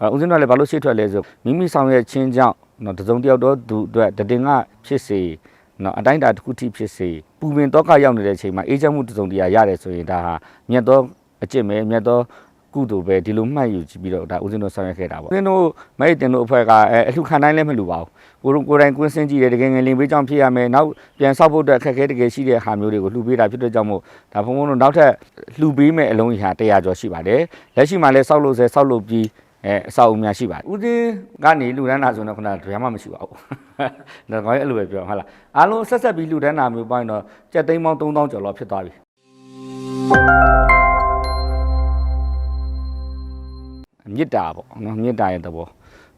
အဲဦးဇင်းတို့ကလည်းဘာလို့ရှေ့ထွက်လဲဆိုမိမိဆောင်ရဲ့ချင်းကြောင့်နော်တစုံတစ်ယောက်တော့သူအတွက်တတင်ကဖြစ်စေနော်အတိုင်းအတာတစ်ခုထိဖြစ်စေပူပင်တော့ကရောက်နေတဲ့အချိန်မှာအေးချမ်းမှုတစုံတရာရတယ်ဆိုရင်ဒါဟာမြတ်သောအကျင့်ပဲမြတ်သောကုသိုလ်ပဲဒီလိုမှတ်ယူကြည့်ပြီးတော့ဒါဦးဇင်းတို့ဆောင်ရွက်ခဲ့တာပေါ့ဦးဇင်းတို့မိတ်တင်တို့အဖွဲ့ကအဲအလှခံတိုင်းလည်းမလူပါဘူးကိုယ်ကိုယ်တိုင်ကွင်းစင်းကြည့်တယ်တကယ်ငယ်လင်ပေးကြောင့်ဖြစ်ရမယ်နောက်ပြန်ဆောက်ဖို့အတွက်အခက်အခဲတကယ်ရှိတဲ့ဟာမျိုးတွေကိုလှူပေးတာဖြစ်တဲ့ကြောင့်မို့ဒါဘုံဘုံတို့နောက်ထပ်လှူပေးမဲ့အလုံးကြီးဟာ100ကျော်ရှိပါတယ်လက်ရှိမှာလည်းဆောက်လို့ဆဲဆောက်လို့ပြီး အဲအဆောက်အဦများရှိပါတယ်ဦးသိန်းကနေလူဒန်းတာဆိုတော့ခုနကတရားမှမရှိပါဘူးဒါကောင်းရဲ့အဲ့လိုပဲပြောဟုတ်လားအားလုံးဆက်ဆက်ပြီးလူဒန်းတာမျိုးပိုင်းတော့ကြက်သိန်းပေါင်း3000ကျော်လောက်ဖြစ်သွားပြီမေတ္တာပေါ့နော်မေတ္တာရဲ့သဘော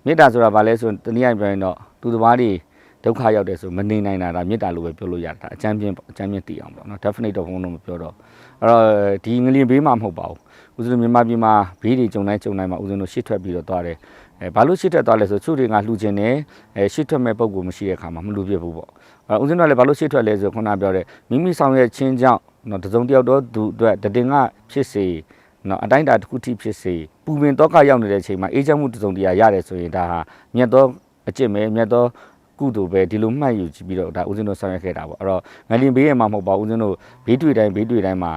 မေတ္တာဆိုတာဘာလဲဆိုတနည်းအားဖြင့်ပြောရင်တော့သူတစ်ပါးတွေဒုက္ခရောက်တယ်ဆိုမနေနိုင်တာဒါမေတ္တာလို့ပဲပြောလို့ရတယ်ဒါအချမ်းပြင်းပေါ့အချမ်းပြင်းတည်အောင်ပေါ့နော် definite တော့ဘုံတော့မပြောတော့အဲ့တော့ဒီငလျင်ဘေးမှာမဟုတ်ပါဘူး ဦးဇင်းတို့မြန်မာပြည်မှာဘေးတွေကြုံတိုင်းကြုံတိုင်းမှာဦးဇင်းတို့ရှစ်ထွက်ပြီးတော့သွားတယ်အဲဘာလို့ရှစ်ထွက်သွားလဲဆိုသူတွေကလှူခြင်းနဲ့အဲရှစ်ထွက်မဲ့ပုံကူမရှိတဲ့အခါမှာမလှူပြဘူးပေါ့အဲဦးဇင်းတို့ကလည်းဘာလို့ရှစ်ထွက်လဲဆိုခုနပြောတဲ့မိမိဆောင်ရဲ့ချင်းကြောင့်နော်တစုံတစ်ယောက်တော့သူအတွက်တတင်ကဖြစ်စေနော်အတိုင်းအတာတစ်ခုထိဖြစ်စေပူပင်တော့ကရောက်နေတဲ့အချိန်မှာအေးချမ်းမှုတစုံတရာရတယ်ဆိုရင်ဒါဟာမြတ်သောအကျင့်ပဲမြတ်သောကုသိုလ်ပဲဒီလိုမှတ်ယူကြည့်ပြီးတော့ဒါဦးဇင်းတို့ဆောင်ရွက်ခဲ့တာပေါ့အဲ့တော့ငလင်ဘေးရမှာမဟုတ်ပါဘူးဦးဇင်းတို့ဘေးတွေ့တိုင်းဘေးတွေ့တိုင်းမှာ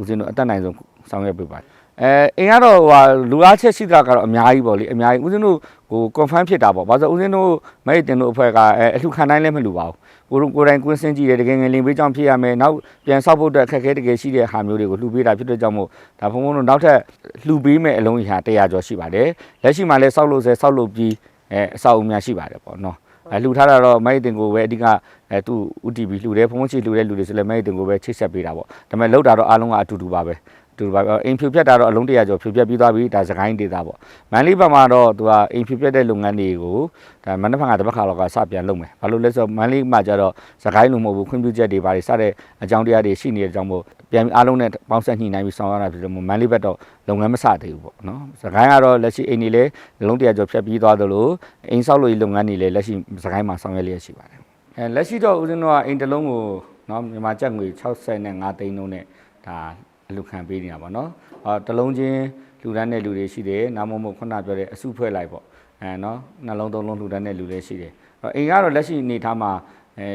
ဦးဇင်းတို့အတက်နိုင်ဆုံးဆောင်ရွက်ပေးပါတယ် အဲအင်းကတော့ဟိုလူအားချက်ရှိတာကတော့အများကြီးပေါ့လေအများကြီးဦးဇင်းတို့ဟို confirm ဖြစ်တာပေါ့ဘာလို့လဲဦးဇင်းတို့မိတ်တင်တို့အဖွဲ့ကအဲအလှခံတိုင်းလည်းမလူပါဘူးကိုယ်ကိုယ်တိုင်ကွင်းစင်းကြည့်တယ်တကယ်ငယ်လင်ပေးကြောင့်ဖြစ်ရမယ်နောက်ပြန်ဆောက်ဖို့အတွက်အခက်အခဲတကယ်ရှိတဲ့ဟာမျိုးတွေကိုလှူပေးတာဖြစ်တဲ့ကြောင့်မို့ဒါဘုံဘုံတို့နောက်ထပ်လှူပေးမဲ့အလုံးကြီးဟာ100ကျော်ရှိပါတယ်လက်ရှိမှာလည်းဆောက်လို့ဆဲဆောက်လို့ပြီးအဲအဆောက်အဦများရှိပါတယ်ပေါ့နော်အဲလှူထားတာတော့မိတ်တင်ကိုပဲအဓိကအဲသူ့ UTB လှူတယ်ဖုန်းချီလှူတယ်လူတွေဆိုလည်းမိတ်တင်ကိုပဲချိတ်ဆက်ပေးတာပေါ့ဒါပေမဲ့လောက်တာတော့အားလုံးကအတူတူပါပဲ တူပါပဲအိမ်ဖြူပြတ်တာတော့အလုံးတရာကျော်ဖြူပြတ်ပြီးသွားပြီဒါစကိုင်းဒေတာပေါ့မန်လေးဘက်မှာတော့သူကအိမ်ဖြူပြတ်တဲ့လုပ်ငန်းတွေကိုဒါမနက်ဖြန်ကတစ်ပတ်ခါလောက်ကစပြန်လုပ်မယ်ဘာလို့လဲဆိုတော့မန်လေးမှာကျတော့စကိုင်းလိုမဟုတ်ဘူးခွင့်ပြုချက်တွေဘာတွေစတဲ့အကြောင်းတရားတွေရှိနေတဲ့ကြောင့်မို့ပြန်ပြီးအားလုံးနဲ့ပေါင်းဆက်ညှိနှိုင်းပြီးဆောင်ရတာဖြစ်လို့မို့မန်လေးဘက်တော့လုပ်ငန်းမစသေးဘူးပေါ့နော်စကိုင်းကတော့လက်ရှိအိမ်တွေလည်းအလုံးတရာကျော်ဖြတ်ပြီးသွားသလိုအိမ်ဆောက်လို့လုပ်ငန်းတွေလည်းလက်ရှိစကိုင်းမှာဆောင်ရွက်လျက်ရှိပါတယ်အဲလက်ရှိတော့ဦးဇင်းတို့ကအိမ်တစ်လုံးကိုနော်မြန်မာကျပ်ငွေ65သိန်းလုံးနဲ့ဒါ အလူခံပေးနေတာပေါ့နော်အာတစ်လုံးချင်းလူတန်းတဲ့လူတွေရှိတယ်နာမမို့ခုနပြောတဲ့အစုဖွဲ့လိုက်ပေါ့အဲနော်နှလုံးသုံးလုံးလူတန်းတဲ့လူတွေရှိတယ်အဲ့တော့အိမ်ကတော့လက်ရှိအနေထားမှာအဲ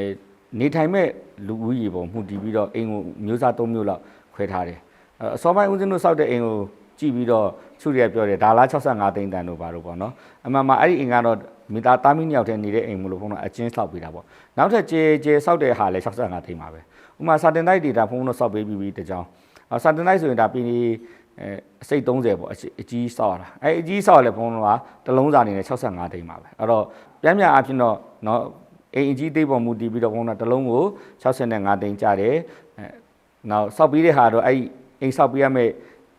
နေထိုင်မဲ့လူဦးရေပုံမှုတည်ပြီးတော့အိမ်ကိုမျိုးစား၃မျိုးလောက်ခွဲထားတယ်အဲ့အစောပိုင်းဦးဇင်းတို့စောက်တဲ့အိမ်ကိုကြည့်ပြီးတော့သူတွေကပြောတယ်ဒါလား65သိန်းတန်တို့ပါတော့ပေါ့နော်အမှန်မှာအဲ့ဒီအိမ်ကတော့မိသားသားမီးနှစ်ယောက်တည်းနေတဲ့အိမ်မလို့ဘုန်းတော်အချင်းဆောက်ပေးတာပေါ့နောက်ထပ်ကျေကျေဆောက်တဲ့ဟာလည်း65သိန်းပါပဲဥပမာစာတင်တိုက်ဒေတာဘုန်းတော်ဆောက်ပေးပြီးပြီးတကြောင် အာစာတနိုက်ဆိုရင်ဒါပြည်နေအဲအစိတ်30ပေါ့အရှိအကြီးဆောက်ရတာအဲအကြီးဆောက်ရလဲဘုံတော့ကတစ်လုံးစာအနေနဲ့65တိန်းပါပဲအဲ့တော့ပြန်ပြန်အဖြစ်တော့เนาะအိမ်အကြီးသိပ်ပေါ်မူတည်ပြီးတော့ဘုံတော့တစ်လုံးကို65တိန်းကြတယ်အဲနောက်ဆောက်ပြီးတဲ့ဟာတော့အဲ့အိမ်ဆောက်ပြီးရမယ့်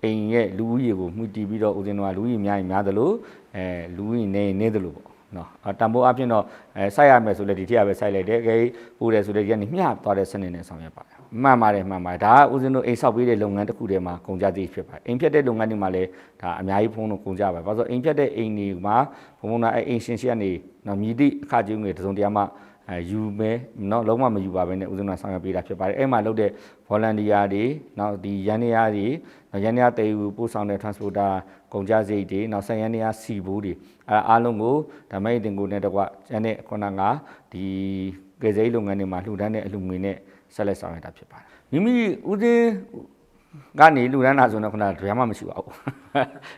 အိမ်ရဲ့လူဦးရေကိုမှုတည်ပြီးတော့ဦးဇင်းတော်ကလူဦးရေများရင်များသလိုအဲလူဦးရေနေရင်နေသလိုပေါ့နော်အတံပိုးအဖြစ်တော့အဲစိုက်ရမယ်ဆိုလည်းဒီထက်ပဲစိုက်လိုက်တယ်ခဲပိုးတယ်ဆိုလည်းဒီကနေမျှသွားတဲ့စနစ်နဲ့ဆောင်ရွက်ပါတယ် မှန်ပါတယ်မှန်ပါတယ်ဒါကဦးဇင်းတို့အိမ်ဆောက်ပေးတဲ့လုပ်ငန်းတစ်ခုတည်းမှာကုန်ကြသည်ဖြစ်ပါတယ်အိမ်ဖြတ်တဲ့လုပ်ငန်းတွေမှာလည်းဒါအများကြီးဖုံးလို့ကုန်ကြပါတယ်ဘာလို့ဆိုအိမ်ဖြတ်တဲ့အိမ်တွေမှာဘုံဘုံနာအိမ်ရှင်ရှက်နေနော်မြည်သည့်အခကျင်းတွေတစုံတရာမှအဲယူမယ်နော်လုံးဝမယူပါဘဲနဲ့ဦးဇင်းတို့ဆောင်ရွက်ပေးတာဖြစ်ပါတယ်အဲ့မှာလုပ်တဲ့ volunteer တွေနောက်ဒီရန်နေရတွေနော်ရန်နေရတည်ယူပို့ဆောင်တဲ့ transporter ကုန်ကြစရိတ်တွေနောက်ဆက်ရန်နေရစီဘိုးတွေအဲအားလုံးကိုဓမ္မယိတ်တင်ကိုနဲ့တကွကျန်တဲ့ခုနကဒီကေဇိတ်လုပ်ငန်းတွေမှာလှူဒန်းတဲ့အလှူငွေနဲ့ ဆက်လက်ဆောင်ရွက်တာဖြစ်ပါတယ်မိမိဦးသိန်းကနေလူဒန်းတာဆိုတော့ခုနကတရားမှမရှိပါဘူး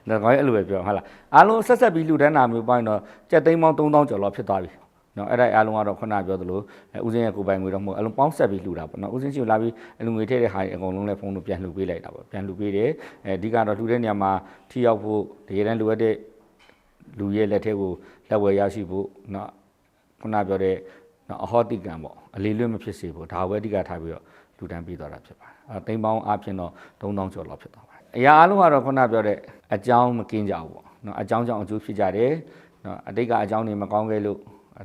။ဒါကောင်းရဲ့အဲ့လိုပဲပြောဟုတ်လား။အားလုံးဆက်ဆက်ပြီးလူဒန်းတာမျိုးပိုင်းတော့ကြက်သိန်းပေါင်း3000ကျော်လောက်ဖြစ်သွားပြီ။နော်အဲ့ဒါအားလုံးကတော့ခုနကပြောသလိုအဲဦးစင်းရဲ့ကိုယ်ပိုင်ငွေတော့မဟုတ်အလုံးပေါင်းဆက်ပြီးလှူတာပေါ့နော်ဦးစင်းရှိကိုလာပြီးအလူငွေထည့်တဲ့ဟာတွေအကုန်လုံးလည်းဖုန်းလို့ပြန်လှူပေးလိုက်တာပေါ့ပြန်လှူပေးတယ်အဲအဓိကတော့လှူတဲ့နေရာမှာထိရောက်ဖို့တကယ်တမ်းလိုအပ်တဲ့လူရဲ့လက်ထဲကိုလက်ဝယ်ရရှိဖို့နော်ခုနပြောတဲ့ နော်အဟောတိကံပေါ့အလေးလွတ်မဖြစ်စေဖို့ဒါဝဲအဓိကထားပြီးတော့လူတန်းပေးသွားတာဖြစ်ပါတယ်အဲတိမ်ပေါင်းအပြင်တော့3000ကျော်လောက်ဖြစ်သွားပါတယ်အရာအလုံးကတော့ခုနပြောတဲ့အကြောင်းမကင်းကြဘူးပေါ့နော်အကြောင်းကြောင့်အကျိုးဖြစ်ကြတယ်နော်အတိတ်ကအကြောင်းတွေမကောင်းခဲ့လို့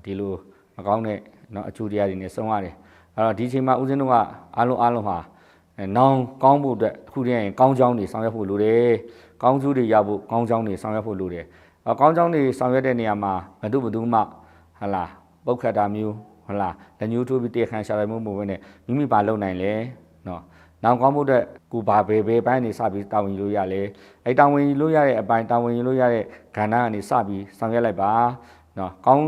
ဒီလိုမကောင်းတဲ့နော်အကျိုးတရားတွေနဲ့ဆုံးရတယ်အဲ့တော့ဒီအချိန်မှာဦးဇင်းတို့ကအားလုံးအားလုံးဟာအဲနောင်ကောင်းဖို့အတွက်အခုတည်းရင်ကောင်းချောင်းတွေဆောင်ရွက်ဖို့လိုတယ်ကောင်းကျိုးတွေရဖို့ကောင်းချောင်းတွေဆောင်ရွက်ဖို့လိုတယ်အကောင်းချောင်းတွေဆောင်ရွက်တဲ့နေရာမှာဘယ်သူဘယ်သူမှဟလာပုတ်ခတ်တာမျိုး ဟလာလက်ညှိုးထိုးပြီးတရားခံရှာလိုက်မှုမဟုတ်ဘဲနဲ့မိမိပါလုံနိုင်လဲနော်နောက်ကောင်းဖို့အတွက်ကိုဘာဘယ်ဘယ်ပိုင်းနေစပြီးတာဝန်ယူလို့ရလဲအဲတာဝန်ယူလို့ရတဲ့အပိုင်းတာဝန်ယူလို့ရတဲ့ကဏ္ဍကနေစပြီးဆောင်ရွက်လိုက်ပါနော်ကောင်း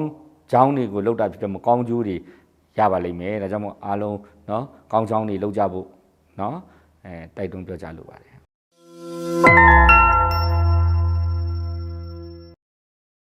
ချောင်းတွေကိုလောက်တာဖြစ်တော့မကောင်းကျိုးတွေရပါလိမ့်မယ်ဒါကြောင့်မို့အားလုံးနော်ကောင်းချောင်းတွေလောက်ကြဖို့နော်အဲတိုက်တွန်းပြောကြလိုပါတယ်